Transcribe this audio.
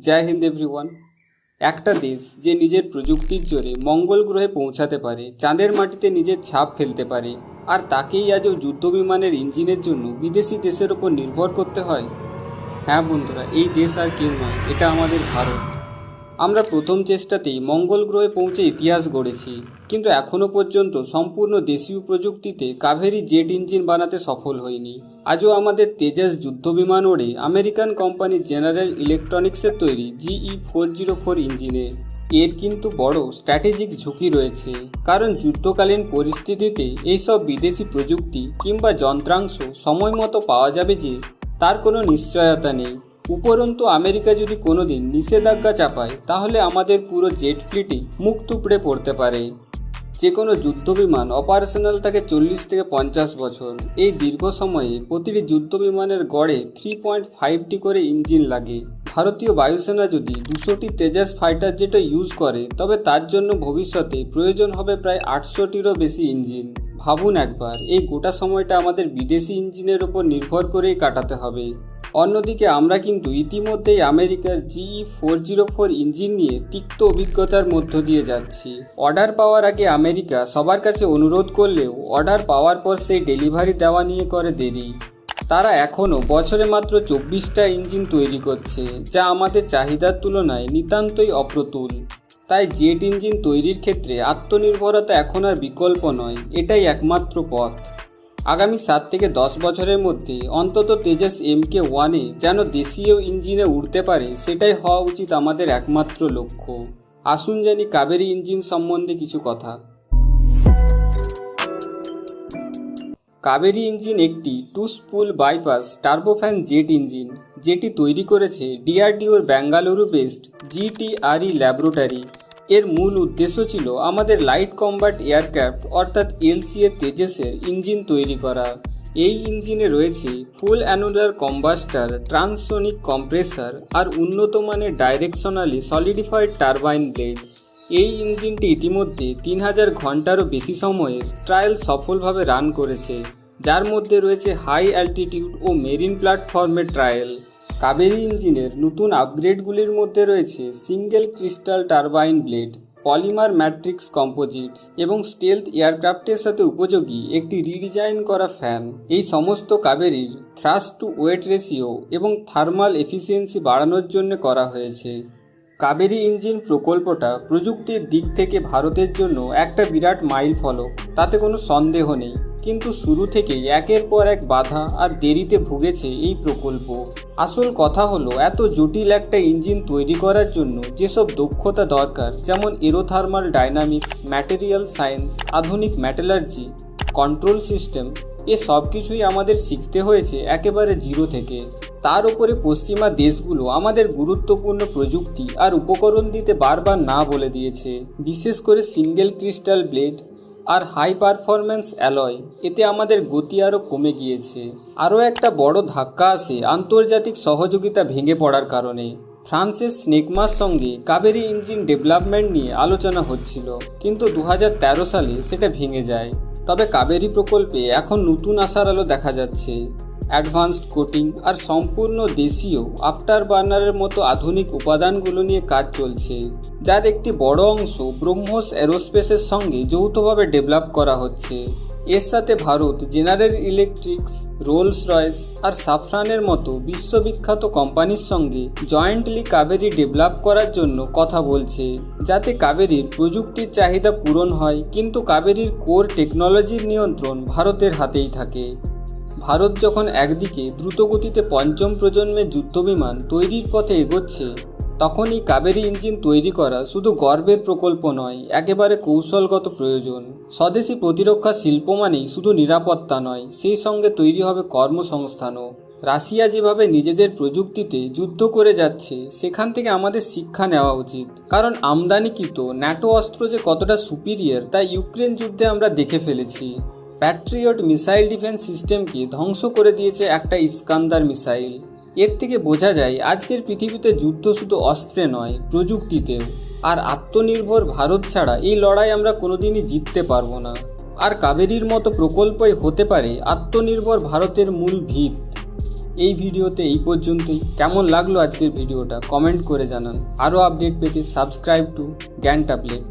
জয় Hind everyone. একটা দেশ যে নিজের প্রযুক্তির জোরে মঙ্গল গ্রহে পৌঁছাতে পারে, চাঁদের মাটিতে নিজের ছাপ ফেলতে পারে, আর তাকেই আজও যুদ্ধবিমানের ইঞ্জিনের জন্য বিদেশি দেশের ওপর নির্ভর করতে হয়। হ্যাঁ বন্ধুরা, এই দেশ আর কেউ নয়, এটা আমাদের ভারত। আমরা প্রথম চেষ্টাতেই মঙ্গল গ্রহে পৌঁছে ইতিহাস গড়েছি। কিন্তু এখনও পর্যন্ত সম্পূর্ণ দেশীয় প্রযুক্তিতে কাভেরি জেট ইঞ্জিন বানাতে সফল হয়নি। আজও আমাদের তেজাস যুদ্ধবিমান ওড়ে আমেরিকান কোম্পানি জেনারেল ইলেকট্রনিক্সের তৈরি জিই ফোর জিরো ফোর ইঞ্জিনে। এর কিন্তু বড় স্ট্র্যাটেজিক ঝুঁকি রয়েছে, কারণ যুদ্ধকালীন পরিস্থিতিতে এইসব বিদেশি প্রযুক্তি কিংবা যন্ত্রাংশ সময় মতো পাওয়া যাবে যে তার কোনো নিশ্চয়তা নেই। উপরন্তু আমেরিকা যদি কোনোদিন নিষেধাজ্ঞা চাপায়, তাহলে আমাদের পুরো জেট ফ্লিটই মুখ তুপড়ে পড়তে পারে। যে কোনো যুদ্ধবিমান অপারেশনাল থাকে চল্লিশ থেকে পঞ্চাশ বছর। এই দীর্ঘ সময়ে প্রতিটি যুদ্ধবিমানের গড়ে থ্রি পয়েন্ট ফাইভটি করে ইঞ্জিন লাগে। ভারতীয় বায়ুসেনা যদি দুশোটি তেজাস ফাইটার জেটও ইউজ করে, তবে তার জন্য ভবিষ্যতে প্রয়োজন হবে প্রায় আটশোটিরও বেশি ইঞ্জিন। ভাবুন একবার, এই গোটা সময়টা আমাদের বিদেশি ইঞ্জিনের ওপর নির্ভর করেই কাটাতে হবে। অন্যদিকে আমরা কিন্তু ইতিমধ্যেই আমেরিকার G four zero four engine নিয়ে তিক্ত অভিজ্ঞতার মধ্য দিয়ে যাচ্ছি। অর্ডার পাওয়ার আগে আমেরিকা সবার কাছে অনুরোধ করলেও অর্ডার পাওয়ার পর সেই ডেলিভারি দেওয়া নিয়ে করে দেরি। তারা এখনও বছরে মাত্র চব্বিশটা ইঞ্জিন তৈরি করছে, যা আমাদের চাহিদার তুলনায় নিতান্তই অপ্রতুল। তাই জেট ইঞ্জিন তৈরির ক্ষেত্রে আত্মনির্ভরতা এখন আর বিকল্প নয়, এটাই একমাত্র পথ। আগামী সাত থেকে দশ বছরের মধ্যে অন্তত তেজাস এম কে ওয়ানে যেন দেশীয় ইঞ্জিনে উঠতে পারে, সেটাই হওয়া উচিত আমাদের একমাত্র লক্ষ্য। আসুন জানি কাবেরী ইঞ্জিন সম্বন্ধে কিছু কথা। কাবেরী ইঞ্জিন একটি two spool bypass turbofan jet engine, যেটি তৈরি করেছে ডিআরডিওর বেঙ্গালুরু বেসড জিটিআরই ল্যাবরেটরি। এর মূল উদ্দেশ্য ছিল আমাদের লাইট কম্বাট এয়ারক্রাফট অর্থাৎ এলসিএ তেজসের ইঞ্জিন তৈরি করা। এই ইঞ্জিনে রয়েছে ফুল অ্যানুলার কম্বাস্টার ট্রান্সসোনিক কম্প্রেসার আর উন্নত মানের ডাইরেকশনালি সলিডিফাইড টারবাইন ব্লেড এই ইঞ্জিনটি ইতিমধ্যে তিন হাজার ঘন্টারও বেশি সময়ের ট্রায়াল সফলভাবে রান করেছে, যার মধ্যে রয়েছে হাই অ্যালটিটিউড ও মেরিন প্ল্যাটফর্মের ট্রায়াল কাবেরী ইঞ্জিনের নতুন আপগ্রেডগুলির মধ্যে রয়েছে single crystal turbine blade, polymer matrix composites এবং স্টেলথ এয়ারক্রাফটের সাথে উপযোগী একটি রিডিজাইন করা ফ্যান। এই সমস্ত কাবেরির থ্রাস্ট টু ওয়েট রেশিও এবং থার্মাল এফিসিয়েন্সি বাড়ানোর জন্য করা হয়েছে। কাবেরি ইঞ্জিন প্রকল্পটা প্রযুক্তির দিক থেকে ভারতের জন্য একটা বিরাট মাইল ফলক তাতে কোনো সন্দেহ নেই। কিন্তু শুরু থেকেই একের পর এক বাধা আর দেরিতে ভুগেছে এই প্রকল্প। আসল কথা হলো, এত জটিল একটা ইঞ্জিন তৈরি করার জন্য যেসব দক্ষতা দরকার, যেমন এরোথার্মাল ডাইনামিক্স ম্যাটেরিয়াল সায়েন্স আধুনিক ম্যাটেলার্জি কন্ট্রোল সিস্টেম এ সব কিছুই আমাদের শিখতে হয়েছে একেবারে জিরো থেকে। তার উপরে পশ্চিমা দেশগুলো আমাদের গুরুত্বপূর্ণ প্রযুক্তি আর উপকরণ দিতে বারবার না বলে দিয়েছে। বিশেষ করে সিঙ্গেল ক্রিস্টাল ব্লেড আর হাই পারফরম্যান্স অ্যালয় এতে আমাদের গতি আরও কমে গিয়েছে। আরও একটা বড় ধাক্কা আসে আন্তর্জাতিক সহযোগিতা ভেঙে পড়ার কারণে। ফ্রান্সের স্নেকমার সঙ্গে কাবেরি ইঞ্জিন ডেভেলপমেন্ট নিয়ে আলোচনা হচ্ছিল, কিন্তু দু হাজার তেরো সালে সেটা ভেঙে যায়। তবে কাবেরি প্রকল্পে এখন নতুন আসার আলো দেখা যাচ্ছে। অ্যাডভান্সড কোটিং আর সম্পূর্ণ দেশীয় আফটার বার্নারের মতো আধুনিক উপাদানগুলো নিয়ে কাজ চলছে, যার একটি বড় অংশ ব্রহ্মোস অ্যারোস্পেসের সঙ্গে যৌথভাবে ডেভেলপ করা হচ্ছে। এর সাথে Bharat, General Electrics, Rolls Royce আর সাফরানের মতো বিশ্ববিখ্যাত কোম্পানির সঙ্গে জয়েন্টলি কাবেরি ডেভেলপ করার জন্য কথা বলছে, যাতে কাবেরির প্রযুক্তির চাহিদা পূরণ হয়, কিন্তু কাবেরির কোর টেকনোলজির নিয়ন্ত্রণ ভারতের হাতেই থাকে। ভারত যখন একদিকে দ্রুতগতিতে পঞ্চম প্রজন্মের যুদ্ধবিমান তৈরির পথে এগোচ্ছে তখন এই কাবেরী ইঞ্জিন তৈরি করা শুধু গর্বের প্রকল্প নয়, একেবারে কৌশলগত প্রয়োজন। স্বদেশি প্রতিরক্ষা শিল্প মানেই শুধু নিরাপত্তা নয়, সেই সঙ্গে তৈরি হবে কর্মসংস্থানও। রাশিয়া যেভাবে নিজেদের প্রযুক্তিতে যুদ্ধ করে যাচ্ছে, সেখান থেকে আমাদের শিক্ষা নেওয়া উচিত। কারণ আমদানিকৃত ন্যাটো অস্ত্র যে কতটা সুপিরিয়র তা ইউক্রেন যুদ্ধে আমরা দেখে ফেলেছি। প্যাট্রিয়ট মিসাইল ডিফেন্স সিস্টেমকে ধ্বংস করে দিয়েছে একটা ইস্কান্দার মিসাইল। এর থেকে বোঝা যায়, আজকের পৃথিবীতে যুদ্ধ শুধু অস্ত্রে নয়, প্রযুক্তিতেও। আর আত্মনির্ভর ভারত ছাড়া এই লড়াই আমরা কোনোদিনই জিততে পারব না। আর কাবেরীর মতো প্রকল্পই হতে পারে আত্মনির্ভর ভারতের মূল ভিত। এই ভিডিওতে এই পর্যন্তই। কেমন লাগল আজকের ভিডিওটা? কমেন্ট করে জানান। আরও আপডেট পেতে সাবস্ক্রাইব টু জ্ঞান ট্যাবলেট